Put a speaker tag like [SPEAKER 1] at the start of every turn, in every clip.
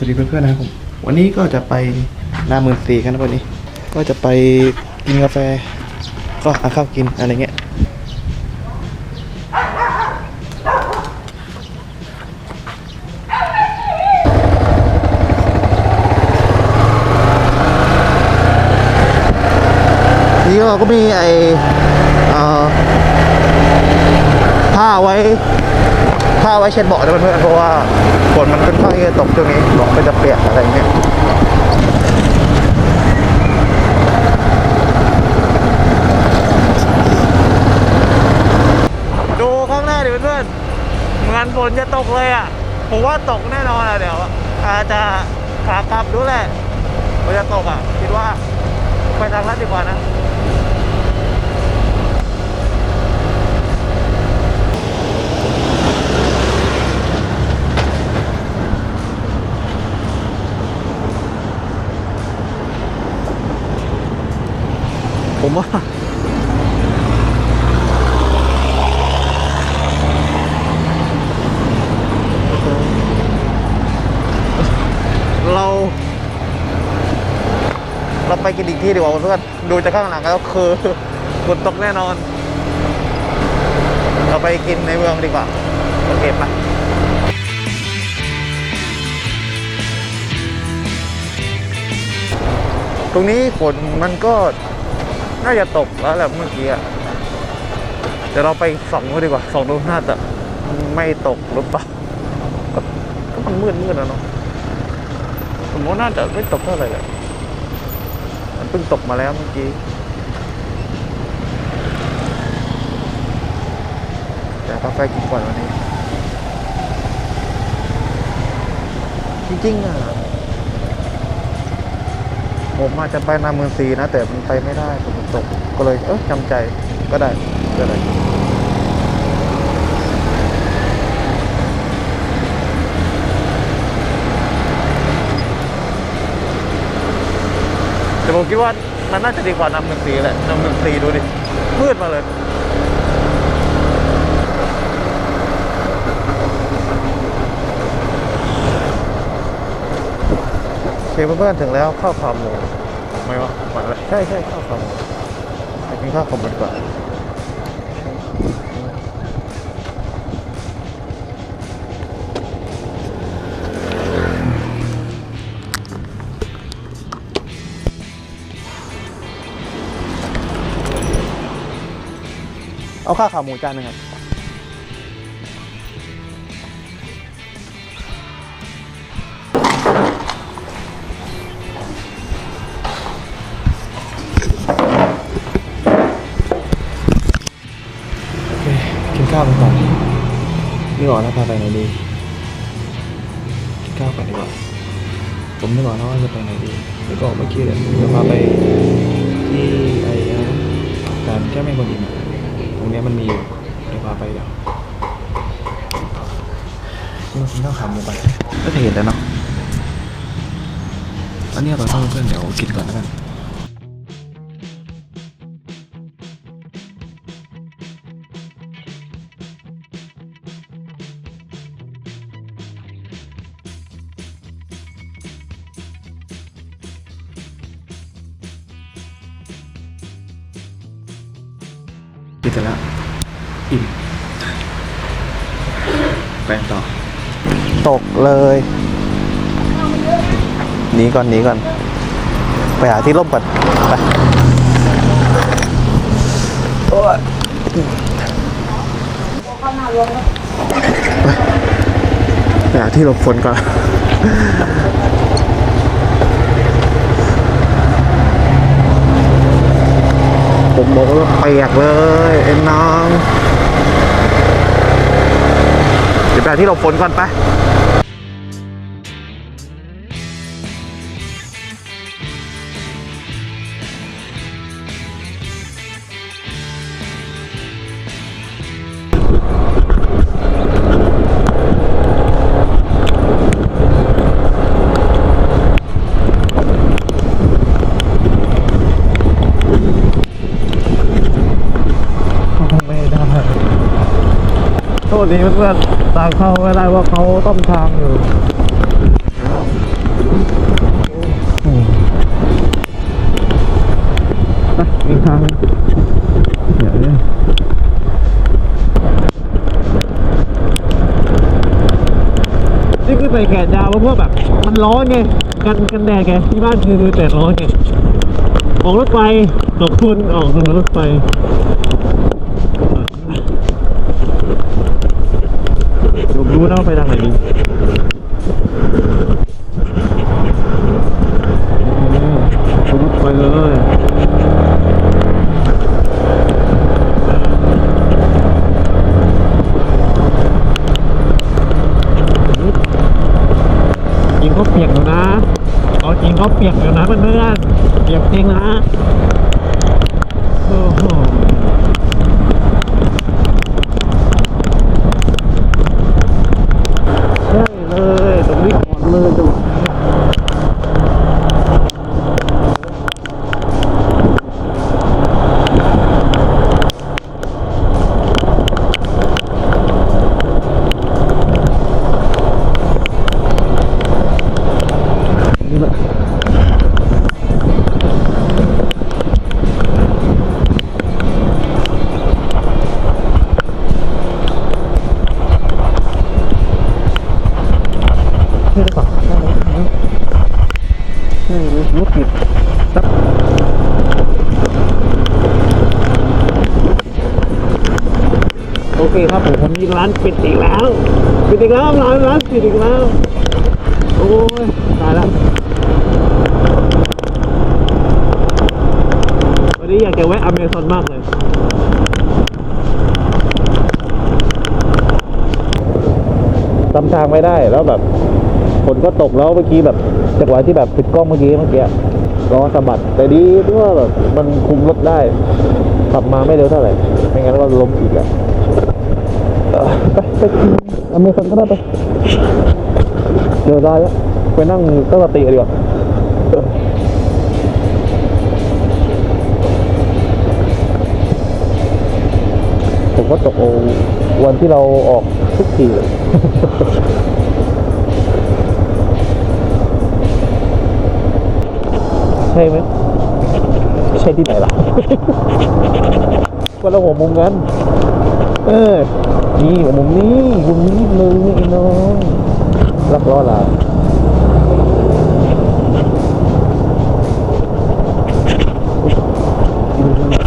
[SPEAKER 1] สวัสดีเพื่อนๆนะครับผม วันนี้ก็จะไปหน้าหมื่นสี่กันนะวันนี้ ก็จะไปกินกาแฟ ก็หาข้าวกินอะไรเงี้ยนี่เราก็มีไออ่อผ้าไว้ ผ้าไว้เช็ดเบาะนะเพื่อนเพราะว่าฝนมันค่อนข้างจะตกช่วงนี้เบาะก็จะเปียกอะไรเงี้ยดูข้างหน้าดิเพื่อนๆเหมือนฝนจะตกเลยอะผมว่าตกแน่นอนอะเดี๋ยวอาจจะขากลับดูแหละมันจะตกอะคิดว่าไปทางลัดดีกว่านะ ผมว่าเรา เราไปกินอีกที่ดีกว่าเพื่อนดูจากข้างหลังแล้วคือฝนตกแน่นอน เราไปกินในเมืองดีกว่าโอเคปะตรงนี้ฝนมันก็ น่าจะตกแล้วแหละเมื่อกี้อะเดี๋ยวเราไปส่องดูดีกว่าส่องดูน่าจะไม่ตกหรือเปล่าก็ก็มันมืดมืดแล้วเนาะผมว่าน่าจะไม่ตกเท่าไหร่แหละมันเพิ่งตกมาแล้วเมื่อกี้แต่กาแฟกินก่อนวันนี้ จริงๆอะ ผมอาจจะไปนาเมืองซีนะ แต่มันไปไม่ได้ฝนตกก็เลยเออจำใจก็ได้ก็ได้แต่ผมคิดว่ามันน่าจะดีกว่านำหนึ่งสีแหละนำหนึ่งสีดูดิมืดมาเลย เคเพื่อนๆถึงแล้วข้าวขาหมูไม่ว่าหวานแล้วใช่ใช่ข้าวขาหมูไปกินข้าวขาหมูดีกว่าเอาข้าวขาหมูจานหนึงครับ กินข้าวกันก่อนนี่ก่อนแล้วพาไปไหนดีกินข้าวก่อนดีกว่าผมนึกออกนะว่าจะไปไหนดีแล้วก็เมื่อกี้เดี๋ยวจะพาไปที่ไอ้นะการแก้ไม่คนอิ่มอะตรงเนี้ยมันมีอยู่เดี๋ยวพาไปเดี๋ยวนี่กินข้าวขาหมูไปก็จะเห็นแล้วเนาะอันนี้อร่อยมากเพื่อนเดี๋ยวกินก่อนแล้วกัน กินเสร็จแล้วอิ่มแปลงต่อ ตกเลยหนีก่อนหนีก่อน ไปหาที่ร่มก่อนไปโอ้ยไปไปหาที่หลบฝนก่อน ผมบอกว่าเปียกเลยไอ้น้องเดี๋ยวไปลที่เราฝนก่อนไป ดีเพื่อนๆทามเข้าไม่ได้ว่าเขาต้มทางอยู่มีทางเดี๋ยวนี่นี่คือใส่
[SPEAKER 2] แขนยาวเพราะแบบ มันร้อนไง กันกันแดดไง ที่บ้านคือดูแต่ร้อนไง ออกรถไฟตกทุนออกถนนรถไฟ รู้นะว่าไปทางไหนดีไปเลย จริงก็เปียกอยู่นะ เอาจริงก็เปียกอยู่นะเพื่อนๆเปียกจริงนะ โอ้โหใช่เลยตรงนี้ก่อนเลยตรงนี้แหละใช่หรือเปล่าใช่ไหมใช่หรือรถติดตับ โอเคครับผมวันนี้ร้านปิดอีกแล้วปิดอีกแล้วร้านร้านปิดอีกแล้วโอ้ยตายแล้ววันนี้อยากจะแวะอเมซอนมากเลย
[SPEAKER 1] จำทางไม่ได้แล้วแบบฝนก็ตกแล้วเมื่อกี้แบบจังหวะที่แบบปิดกล้องเมื่อกี้เมื่อกี้ล้อสะบัดแต่ดีที่ว่าแบบมันคุมรถได้ขับมาไม่เร็วเท่าไหร่ไม่งั้นก็ล้มอีกอะ ไปไปกินอเมซอนก็ได้ไปเจอได้แล้วไปนั่งตั้งสติดีกว่าเออผมก็ตกโอวันที่เราออกทุกทีเลยใช่ไหมใช่ที่ไหนล่ะคนละหัวมุมกัน เออ นี่มุมนี้มุมนี้เลยไอ้น้องรักล้อหลา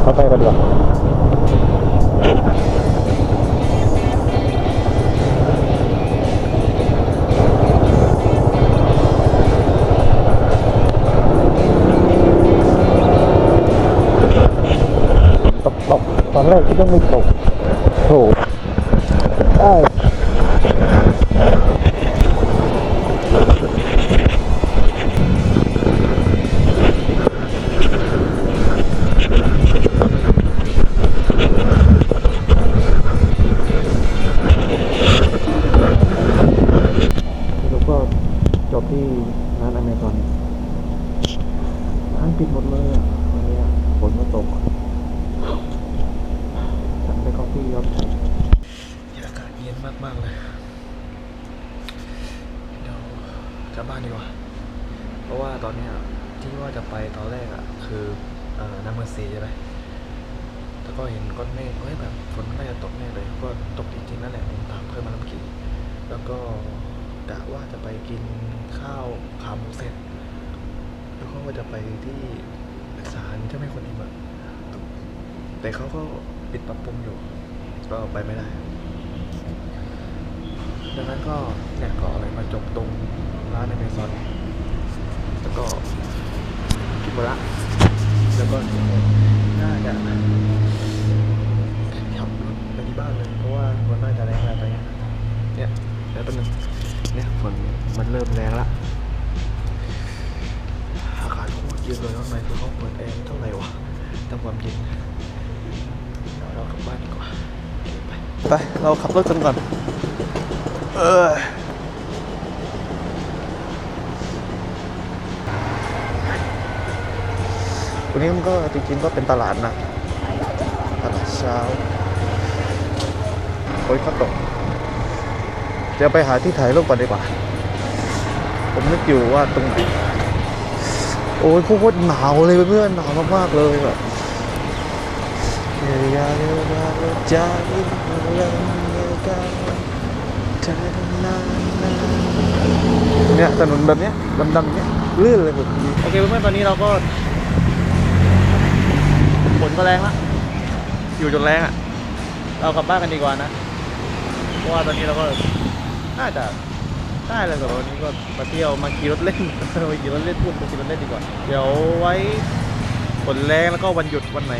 [SPEAKER 1] เข้าไปกันดีกว่าตกตกตอนแรกคิดว่าไม่ตก ยอมใช้
[SPEAKER 2] อากาศเย็นมากๆเลยเดี๋ยวกลับบ้านดีกว่า เพราะว่าตอนเนี้ยที่ว่าจะไปตอนแรกอะคือเอ่อน้ำมันซีใช่ไหมแล้วก็เห็นก้อนเมฆเฮ้ยแบบฝนน่าจะตกแน่เลยก็ตกจริงๆนั่นแหละผมตามเพื่อนมาเมื่อกี้แล้วก็กะว่าจะไปกินข้าวขาหมูเสร็จ แล้วก็จะไปที่ศาลเจ้าแม่คนอิมอะแต่เขาก็ปิดปรับปรุงอยู่ ก็ไปไม่ได้ดังนั้นก็เนี่ยก็อะไรมาจบตรงร้านในเมซอนแล้วก็กิมดละแล้วก็น่าจะขับรถไปที่บ้านเลย เพราะว่าฝนน่าจะแรงแล้วตอนเนี้ยเนี่ยเดี๋ยวแป๊บนึงเนี่ยฝนมันเริ่มแรงละอากาศโคตรเย็นเลยข้างในคือเขาเปิดแอร์เท่าไหร่วะทำความเย็นเดี๋ยวเรากลับบ้านดีกว่า ไป
[SPEAKER 1] เราขับรถกันก่อน เออวันนี้มันก็จริงๆก็เป็นตลาดนะ ตลาดเช้าโอ้ยก็ตกเดี๋ยวไปหาที่ถ่ายรูปก่อนดีกว่า ผมนึกอยู่ว่าตรงไหน โอ้ยโคตรหนาวเลยเพื่อนหนาวมากๆเลยแบบ Ya ya ya ya jadi malam ya kan เนี่ยถนนแบบเนี้ยดำๆเนี้ยลื่นเลยแบบนี้
[SPEAKER 2] โอเคเพื่อนๆตอนนี้เราก็ฝนก็แรงละอยู่จนแรงอะ เรากลับบ้านกันดีกว่านะเพราะว่าตอนนี้เราก็น่าจะได้เลยกับวันนี้ก็มาเที่ยวมาขี่รถเล่นมาขี่รถเล่นพูดมาขี่รถเล่นดีกว่า เดี๋ยวไว้ ฝนแรงแล้วก็วันหยุดวันไหน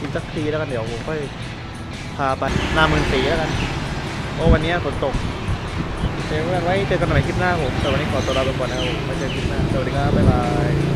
[SPEAKER 2] อีกสักทีแล้วกันเดี๋ยวผมค่อยพาไปหนาเมืองสีแล้วกันเพราะวันนี้ฝนตกเจอกันไว้เจอกันใหม่คลิปหน้าผมแต่วันนี้ขอตัวลาไปก่อนนะครับผมไว้เจอกันคลิปหน้าสวัสดีครับบ๊ายบาย